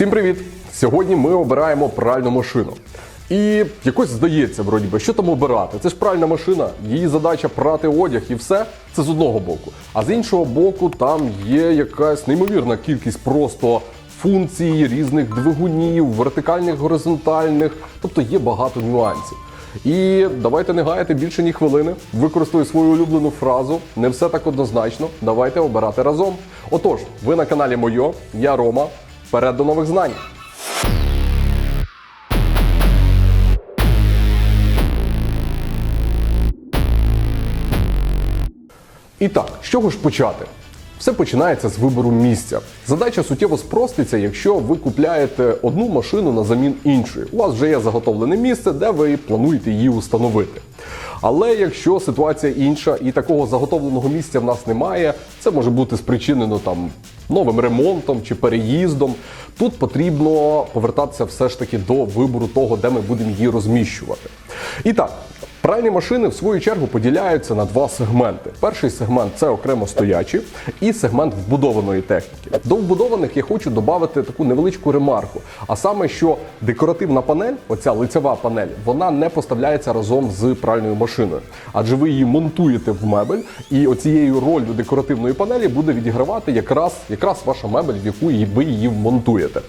Всім привіт! Сьогодні ми обираємо пральну машину. І якось здається, вроді би, що там обирати? Це ж пральна машина, її задача прати одяг і все. Це з одного боку. А з іншого боку, там є якась неймовірна кількість просто функцій, різних двигунів, вертикальних, горизонтальних. Тобто є багато нюансів. І давайте не гаяти більше ні хвилини. Використаю свою улюблену фразу. Не все так однозначно. Давайте обирати разом. Отож, ви на каналі Мойо, я Рома. Вперед до нових знань. І так, з чого ж почати? Все починається з вибору місця. Задача суттєво спроститься, якщо ви купляєте одну машину на замін іншої. У вас вже є заготовлене місце, де ви плануєте її установити. Але якщо ситуація інша і такого заготовленого місця в нас немає, це може бути спричинено там новим ремонтом чи переїздом. Тут потрібно повертатися все ж таки до вибору того, де ми будемо її розміщувати. І так, Пральні машини в свою чергу поділяються на два сегменти. Перший сегмент це окремо стоячі, і сегмент вбудованої техніки. До вбудованих я хочу додати таку невеличку ремарку. А саме, що декоративна панель, оця лицева панель, вона не поставляється разом з пральною машиною, адже ви її монтуєте в мебель, і оцією ролью декоративної панелі буде відігравати якраз, якраз ваша мебель, в яку ви її вмонтуєте.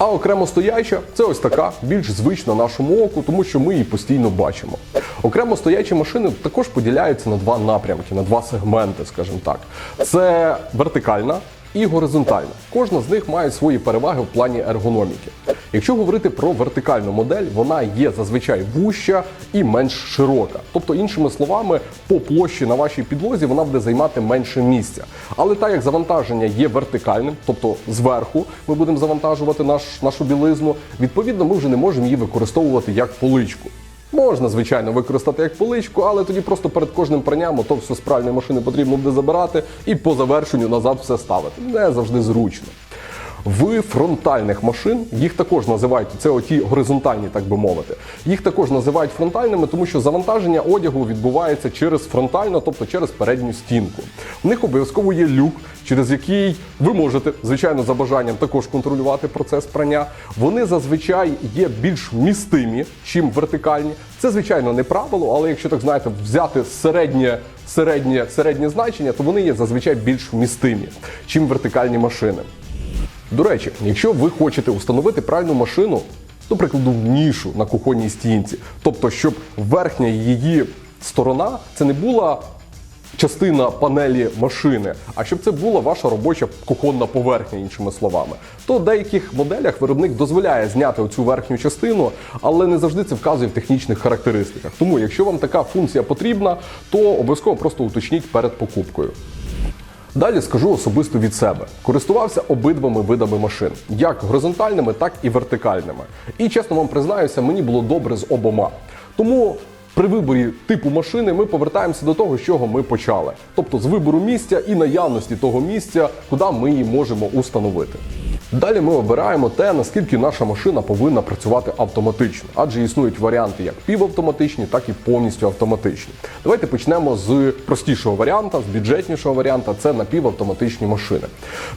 А окремо стояча це ось така більш звична нашому оку, тому що ми її постійно бачимо. Окремо стоячі машини також поділяються на два напрямки, на два сегменти, скажімо так. Це вертикальна і горизонтальна. Кожна з них має свої переваги в плані ергономіки. Якщо говорити про вертикальну модель, вона є зазвичай вуща і менш широка. Тобто, іншими словами, по площі на вашій підлозі вона буде займати менше місця. Але так як завантаження є вертикальним, тобто зверху ми будемо завантажувати наш, нашу білизну, відповідно, ми вже не можемо її використовувати як поличку. Можна, звичайно, використати як поличку, але тоді просто перед кожним пранням то все з пральної машини потрібно буде забирати і по завершенню назад все ставити. Не завжди зручно. В фронтальних машин їх також називають це оті горизонтальні, так би мовити. Їх також називають фронтальними, тому що завантаження одягу відбувається через фронтально, тобто через передню стінку. У них обов'язково є люк, через який ви можете, звичайно, за бажанням також контролювати процес прання. Вони зазвичай є більш вмістимі, чим вертикальні. Це звичайно не правило, але якщо так знаєте, взяти середнє. Середнє, середнє значення, то вони є зазвичай більш вмістимі, чим вертикальні машини. До речі, якщо ви хочете установити пральну машину, до прикладу, в нішу на кухонній стінці, тобто, щоб верхня її сторона це не була частина панелі машини, а щоб це була ваша робоча кухонна поверхня, іншими словами, то в деяких моделях виробник дозволяє зняти оцю верхню частину, але не завжди це вказує в технічних характеристиках. Тому, якщо вам така функція потрібна, то обов'язково просто уточніть перед покупкою. Далі скажу особисто від себе. Користувався обидвами видами машин, як горизонтальними, так і вертикальними. І чесно вам признаюся, мені було добре з обома. Тому при виборі типу машини ми повертаємося до того, з чого ми почали. Тобто з вибору місця і наявності того місця, куди ми її можемо установити. Далі ми обираємо те, наскільки наша машина повинна працювати автоматично, адже існують варіанти як півавтоматичні, так і повністю автоматичні. Давайте почнемо з простішого варіанта, з бюджетнішого варіанта це напівавтоматичні машини.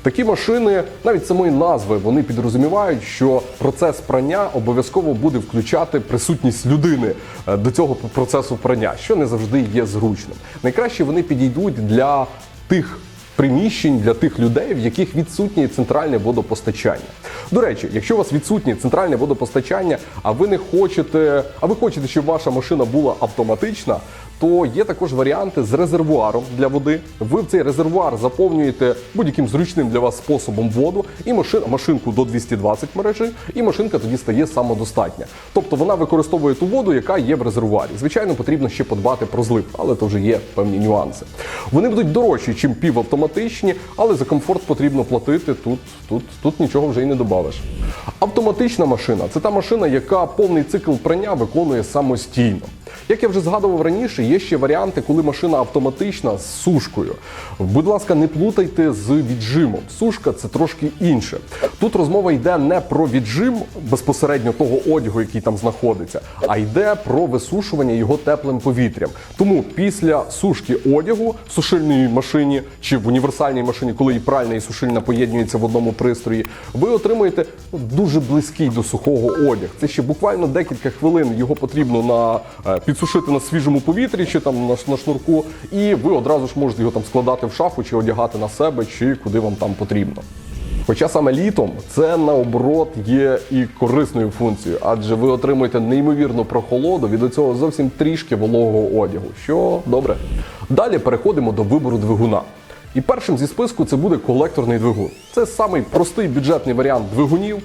Такі машини, навіть самої назви, вони підрозумівають, що процес прання обов'язково буде включати присутність людини е, до цього процесу прання, що не завжди є зручним. Найкраще вони підійдуть для тих приміщень для тих людей, в яких відсутнє центральне водопостачання. До речі, якщо у вас відсутнє центральне водопостачання, а ви не хочете, а ви хочете, щоб ваша машина була автоматична, то є також варіанти з резервуаром для води. Ви в цей резервуар заповнюєте будь-яким зручним для вас способом воду, і машин, машинку до 220 мережі, і машинка тоді стає самодостатня. Тобто вона використовує ту воду, яка є в резервуарі. Звичайно, потрібно ще подбати про злив, але то вже є певні нюанси. Вони будуть дорожчі, ніж півавтоматичні, але за комфорт потрібно платити. Тут, тут, тут нічого вже й не добавиш. Автоматична машина це та машина, яка повний цикл прання виконує самостійно. Як я вже згадував раніше, є ще варіанти, коли машина автоматична з сушкою. Будь ласка, не плутайте з віджимом. Сушка це трошки інше. Тут розмова йде не про віджим безпосередньо того одягу, який там знаходиться, а йде про висушування його теплим повітрям. Тому після сушки одягу в сушильній машині чи в універсальній машині, коли і пральна, і сушильна поєднуються в одному пристрої, ви отримаєте ну, дуже близький до сухого одяг. Це ще буквально декілька хвилин його потрібно на е, підсушити на свіжому повітрі чи там на, на шнурку, і ви одразу ж можете його там складати в шафу чи одягати на себе, чи куди вам там потрібно. Хоча саме літом це наоборот є і корисною функцією, адже ви отримуєте неймовірну прохолоду від цього зовсім трішки вологого одягу, що добре. Далі переходимо до вибору двигуна. І першим зі списку це буде колекторний двигун. Це самий простий бюджетний варіант двигунів.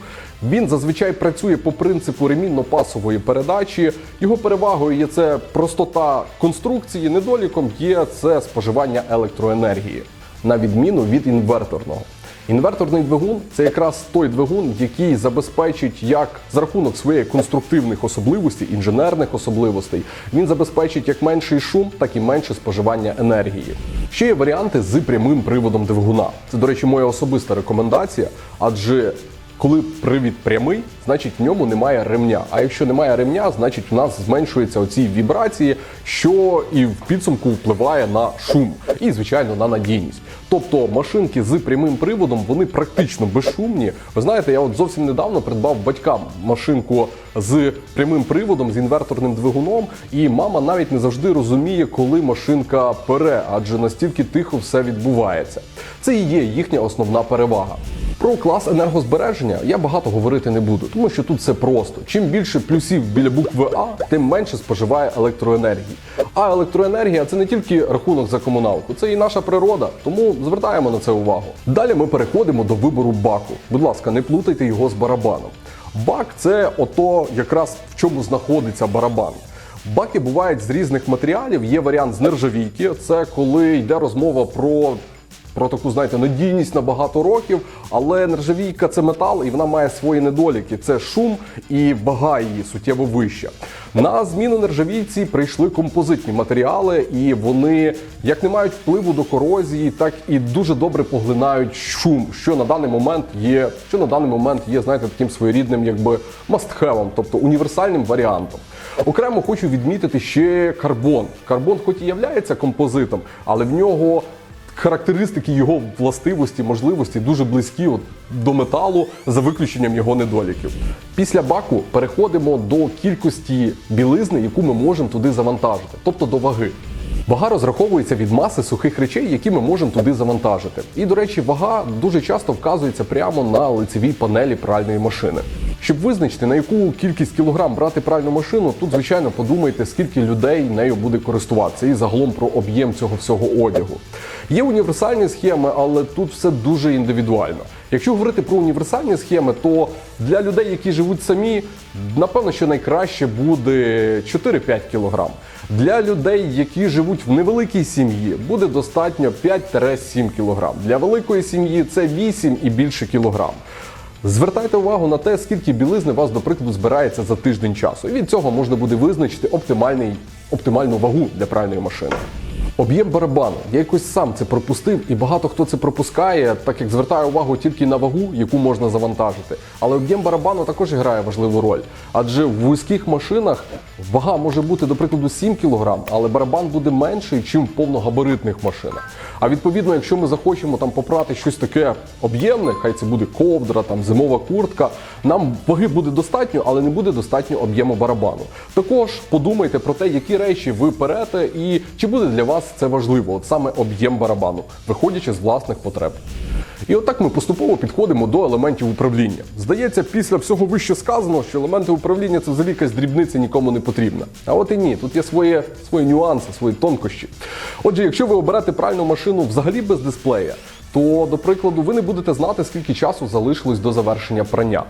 Він зазвичай працює по принципу ремінно-пасової передачі. Його перевагою є це простота конструкції, недоліком є це споживання електроенергії, на відміну від інверторного. Інверторний двигун це якраз той двигун, який забезпечить як за рахунок своєї конструктивних особливостей, інженерних особливостей, він забезпечить як менший шум, так і менше споживання енергії. Ще є варіанти з прямим приводом двигуна. Це, до речі, моя особиста рекомендація, адже коли привід прямий, значить в ньому немає ремня. А якщо немає ремня, значить у нас зменшуються оці вібрації, що і в підсумку впливає на шум і, звичайно, на надійність. Тобто машинки з прямим приводом вони практично безшумні. Ви знаєте, я от зовсім недавно придбав батькам машинку з прямим приводом, з інверторним двигуном, і мама навіть не завжди розуміє, коли машинка пере, адже настільки тихо все відбувається. Це і є їхня основна перевага. Про клас енергозбереження я багато говорити не буду, тому що тут все просто. Чим більше плюсів біля букви А, тим менше споживає електроенергії. А електроенергія це не тільки рахунок за комуналку, це і наша природа, тому звертаємо на це увагу. Далі ми переходимо до вибору баку. Будь ласка, не плутайте його з барабаном. Бак це ото якраз в чому знаходиться барабан. Баки бувають з різних матеріалів. Є варіант з нержавійки. Це коли йде розмова про про таку, знаєте, надійність на багато років, але нержавійка це метал, і вона має свої недоліки. Це шум і вага її суттєво вища. На зміну нержавійці прийшли композитні матеріали, і вони як не мають впливу до корозії, так і дуже добре поглинають шум, що на даний момент є, що на даний момент є, знаєте, таким своєрідним, якби мастхевом, тобто універсальним варіантом. Окремо хочу відмітити ще карбон. Карбон, хоч і являється композитом, але в нього характеристики його властивості, можливості дуже близькі от, до металу за виключенням його недоліків. Після баку переходимо до кількості білизни, яку ми можемо туди завантажити, тобто до ваги. Вага розраховується від маси сухих речей, які ми можемо туди завантажити. І, до речі, вага дуже часто вказується прямо на лицевій панелі пральної машини. Щоб визначити, на яку кількість кілограм брати пральну машину, тут, звичайно, подумайте, скільки людей нею буде користуватися, і загалом про об'єм цього всього одягу. Є універсальні схеми, але тут все дуже індивідуально. Якщо говорити про універсальні схеми, то для людей, які живуть самі, напевно, що найкраще буде 4-5 кілограм. Для людей, які живуть в невеликій сім'ї, буде достатньо 5-7 кілограм. Для великої сім'ї це 8 і більше кілограм. Звертайте увагу на те, скільки білизни вас, до прикладу, збирається за тиждень часу. І від цього можна буде визначити оптимальний, оптимальну вагу для пральної машини. Об'єм барабану. Я якось сам це пропустив, і багато хто це пропускає, так як звертає увагу тільки на вагу, яку можна завантажити. Але об'єм барабану також грає важливу роль. Адже в вузьких машинах вага може бути, до прикладу, 7 кг, але барабан буде менший, ніж в повногабаритних машинах. А відповідно, якщо ми захочемо там попрати щось таке об'ємне, хай це буде ковдра, там зимова куртка, нам ваги буде достатньо, але не буде достатньо об'єму барабану. Також подумайте про те, які речі ви перете, і чи буде для вас це важливо, от саме об'єм барабану, виходячи з власних потреб. І отак ми поступово підходимо до елементів управління. Здається, після всього вище сказано, що елементи управління це взагалі якась дрібниця нікому не потрібна. А от і ні, тут є свої, свої нюанси, свої тонкощі. Отже, якщо ви оберете пральну машину взагалі без дисплея, то, до прикладу, ви не будете знати, скільки часу залишилось до завершення прання.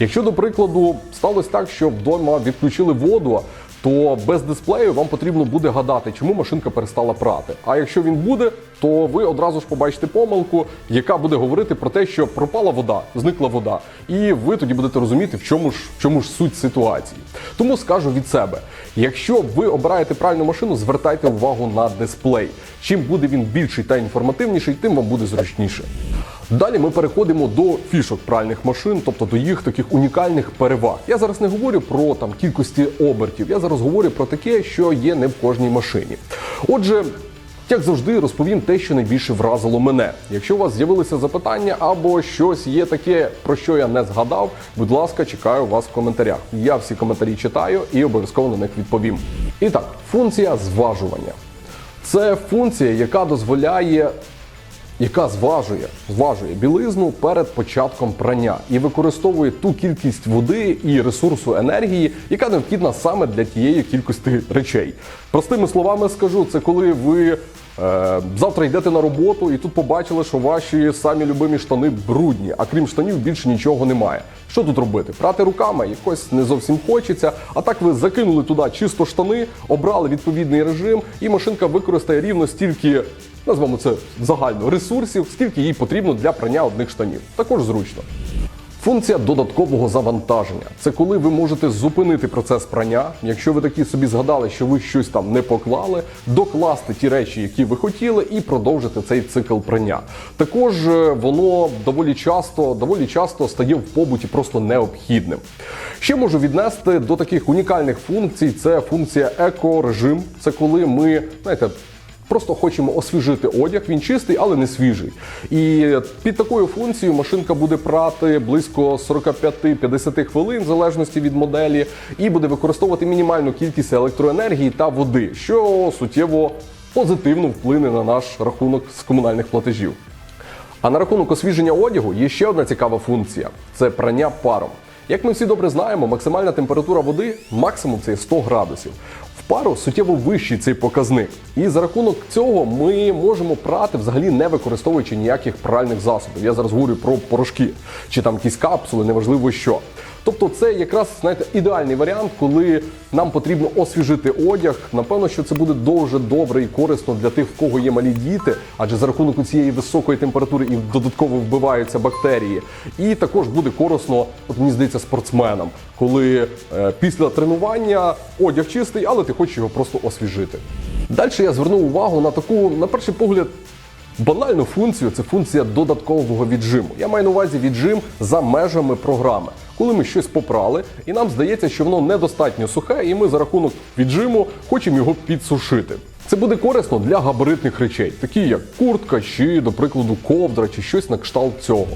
Якщо, до прикладу, сталося так, що вдома відключили воду, то без дисплею вам потрібно буде гадати, чому машинка перестала прати. А якщо він буде, то ви одразу ж побачите помилку, яка буде говорити про те, що пропала вода, зникла вода. І ви тоді будете розуміти, в чому ж, в чому ж суть ситуації. Тому скажу від себе: якщо ви обираєте правильну машину, звертайте увагу на дисплей. Чим буде він більший та інформативніший, тим вам буде зручніше. Далі ми переходимо до фішок пральних машин, тобто до їх таких унікальних переваг. Я зараз не говорю про там кількості обертів, я зараз говорю про таке, що є не в кожній машині. Отже. Як завжди, розповім те, що найбільше вразило мене. Якщо у вас з'явилися запитання або щось є таке, про що я не згадав, будь ласка, чекаю вас в коментарях. Я всі коментарі читаю і обов'язково на них відповім. І так, функція зважування. Це функція, яка дозволяє яка зважує, зважує білизну перед початком прання і використовує ту кількість води і ресурсу енергії, яка необхідна саме для тієї кількості речей. Простими словами скажу, це коли ви завтра йдете на роботу і тут побачили, що ваші самі любимі штани брудні, а крім штанів більше нічого немає. Що тут робити? Прати руками якось не зовсім хочеться. А так ви закинули туди чисто штани, обрали відповідний режим, і машинка використає рівно стільки назвемо це загально ресурсів, скільки їй потрібно для прання одних штанів. Також зручно. Функція додаткового завантаження це коли ви можете зупинити процес прання, якщо ви такі собі згадали, що ви щось там не поклали, докласти ті речі, які ви хотіли, і продовжити цей цикл прання. Також е, воно доволі часто, доволі часто стає в побуті просто необхідним. Ще можу віднести до таких унікальних функцій: це функція еко-режим. Це коли ми знаєте. Просто хочемо освіжити одяг, він чистий, але не свіжий. І під такою функцією машинка буде прати близько 45-50 хвилин, в залежності від моделі, і буде використовувати мінімальну кількість електроенергії та води, що суттєво позитивно вплине на наш рахунок з комунальних платежів. А на рахунок освіження одягу є ще одна цікава функція це прання паром. Як ми всі добре знаємо, максимальна температура води максимум це 100 градусів. В пару суттєво вищий цей показник. І за рахунок цього ми можемо прати взагалі не використовуючи ніяких пральних засобів. Я зараз говорю про порошки чи там якісь капсули, неважливо що. Тобто це якраз знаєте ідеальний варіант, коли нам потрібно освіжити одяг. Напевно, що це буде дуже добре і корисно для тих, в кого є малі діти, адже за рахунок цієї високої температури і додатково вбиваються бактерії. І також буде корисно, от мені здається, спортсменам, коли е, після тренування одяг чистий, але ти хочеш його просто освіжити. Далі я звернув увагу на таку, на перший погляд. Банальну функцію це функція додаткового віджиму. Я маю на увазі віджим за межами програми. Коли ми щось попрали, і нам здається, що воно недостатньо сухе, і ми за рахунок віджиму хочемо його підсушити. Це буде корисно для габаритних речей, такі як куртка, чи, до прикладу, ковдра, чи щось на кшталт цього.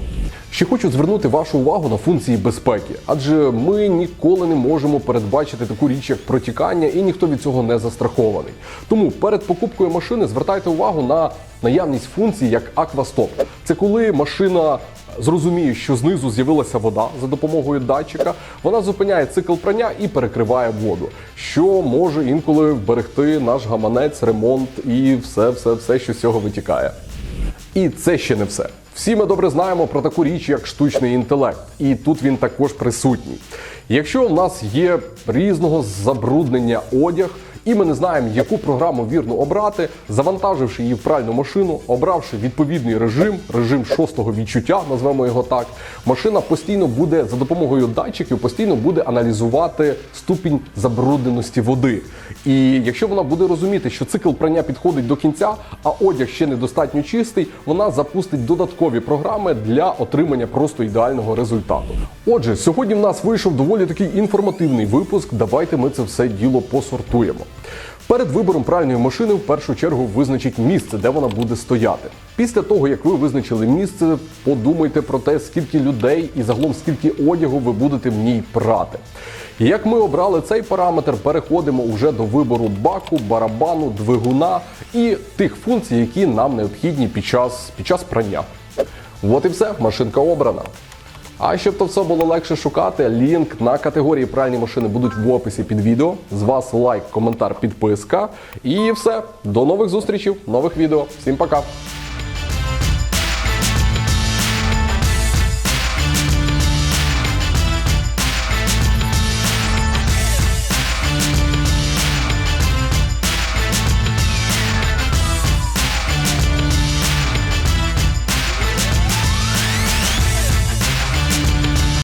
Ще хочу звернути вашу увагу на функції безпеки, адже ми ніколи не можемо передбачити таку річ, як протікання, і ніхто від цього не застрахований. Тому перед покупкою машини звертайте увагу на наявність функцій як аквастоп. Це коли машина зрозуміє, що знизу з'явилася вода за допомогою датчика, вона зупиняє цикл прання і перекриває воду, що може інколи вберегти наш гаманець, ремонт і все, все, все, що з цього витікає. І це ще не все. Всі ми добре знаємо про таку річ, як штучний інтелект, і тут він також присутній. Якщо в нас є різного забруднення одяг, і ми не знаємо, яку програму вірно обрати, завантаживши її в пральну машину, обравши відповідний режим, режим шостого відчуття, назвемо його так, машина постійно буде за допомогою датчиків постійно буде аналізувати ступінь забрудненості води. І якщо вона буде розуміти, що цикл прання підходить до кінця, а одяг ще недостатньо чистий, вона запустить додаткові програми для отримання просто ідеального результату. Отже, сьогодні в нас вийшов доволі такий інформативний випуск. Давайте ми це все діло посортуємо. Перед вибором пральної машини в першу чергу визначіть місце, де вона буде стояти. Після того, як ви визначили місце, подумайте про те, скільки людей і загалом скільки одягу ви будете в ній прати. Як ми обрали цей параметр, переходимо вже до вибору баку, барабану, двигуна і тих функцій, які нам необхідні під час, під час прання. От і все, машинка обрана. А щоб то все було легше шукати, лінк на категорії пральні машини будуть в описі під відео. З вас лайк, коментар, підписка. І все. До нових зустрічей, нових відео. Всім пока!